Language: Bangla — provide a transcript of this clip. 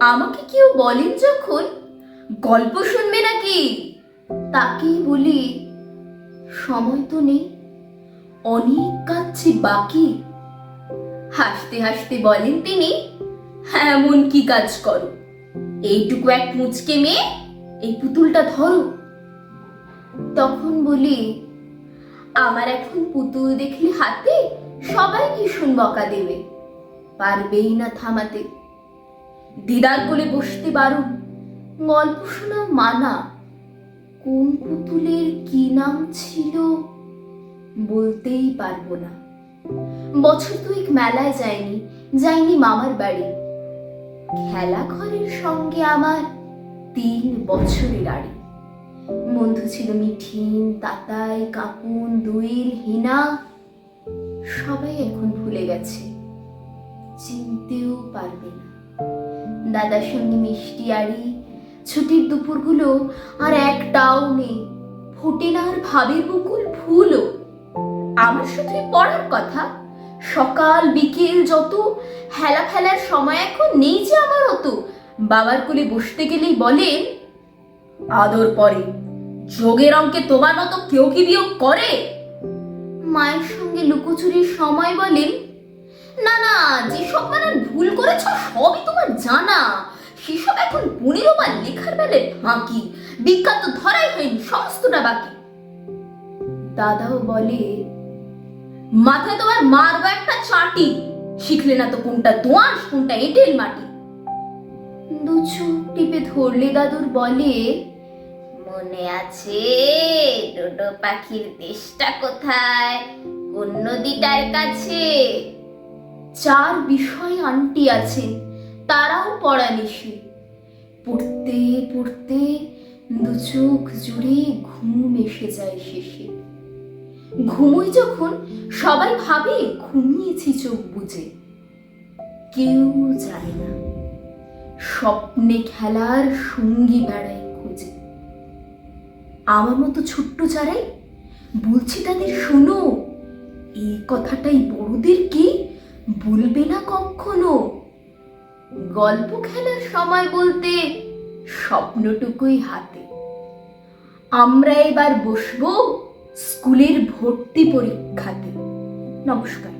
আমাকে কেউ বলেন যখন? গল্প শুনবে নাকি? তাকেই বলি, সময় তো নেই, অনেক কাজ বাকি। হাসতে হাসতে বলেন তিনি এমন কি কাজ করো। এইটুকু এক মুচকে মেয়ে, এই পুতুলটা ধরো। তখন বলি, আমার এখন পুতুল দেখলে হাতে সবাই ভীষণ বকা দেবে। পারবেই না থামাতে। দিদার কোলে বসতে বারণ, গল্প শোনা মানা। কোন পুতুলের কি নাম ছিল বলতেই পারব না। বছর দুয়েক মেলায় যায়নি যাইনি মামার বাড়ি। খেলা ঘরের সঙ্গে আমার তিন বছরের আড়ি। বন্ধু ছিল মিঠিন, তাতাই কাকুন দুইর হিনা। সবাই এখন ভুলে গেছে, চিনতেও পারবে না। দাদার সঙ্গে মিষ্টি আড়ি। ছুটির দুপুরগুলো আর একটাও নেই। ফোটে না আর ভাবের বকুল ফুলও আমার শুধুই পড়ার কথা। সকাল, বিকেল যত হেলা ফেলার সময় এখন নেই যে আমার অত। বাবার কোলে বসতে গেলেই বলেন, আদর পরে। যোগের অঙ্কে তোমার মতো কেউ কি বিয়োগ করে? মায়ের সঙ্গে লুকোচুরির সময় বলেন, না না, যেসব মানে করেছ সবই তোমার জানা। সেসব এখন পনেরো বার লেখার বেলায় ফাঁকি বিখ্যাত ধরাই হয়নি, সমস্তটা বাকি। দাদাও বলে, মাথায় তোমার মারবো একটা চাটি। শিখলে না তো কোনটা দোয়াশ, কোনটা এঁটেল মাটি। দু চোখ টিপে ধরলে দাদুর বলে, মনে আছে ডোডো পাখির দেশটা কোথায়? কোন নদীটার কাছে। চার বিষয় আন্টি আছেন, তারাও পড়া নিশে পড়তে পড়তে দু চোখ জুড়ে ঘুম এসে যায় শেষে। ঘুমোই যখন সবাই ভাবে ঘুমিয়েছি চোখ বুঝে কেউ জানে না, স্বপ্নে খেলার সঙ্গী বেড়ায় খুঁজে। আমার মতো ছোট্ট যারাই বলছি তাদের শোনো, এই কথাটাই বড়দের কি বলবে না কখনো? গল্প খেলার সময় বলতে স্বপ্নটুকুই হাতে। আমরা এবার বসবো স্কুলের ভর্তি পরীক্ষাতে। নমস্কার।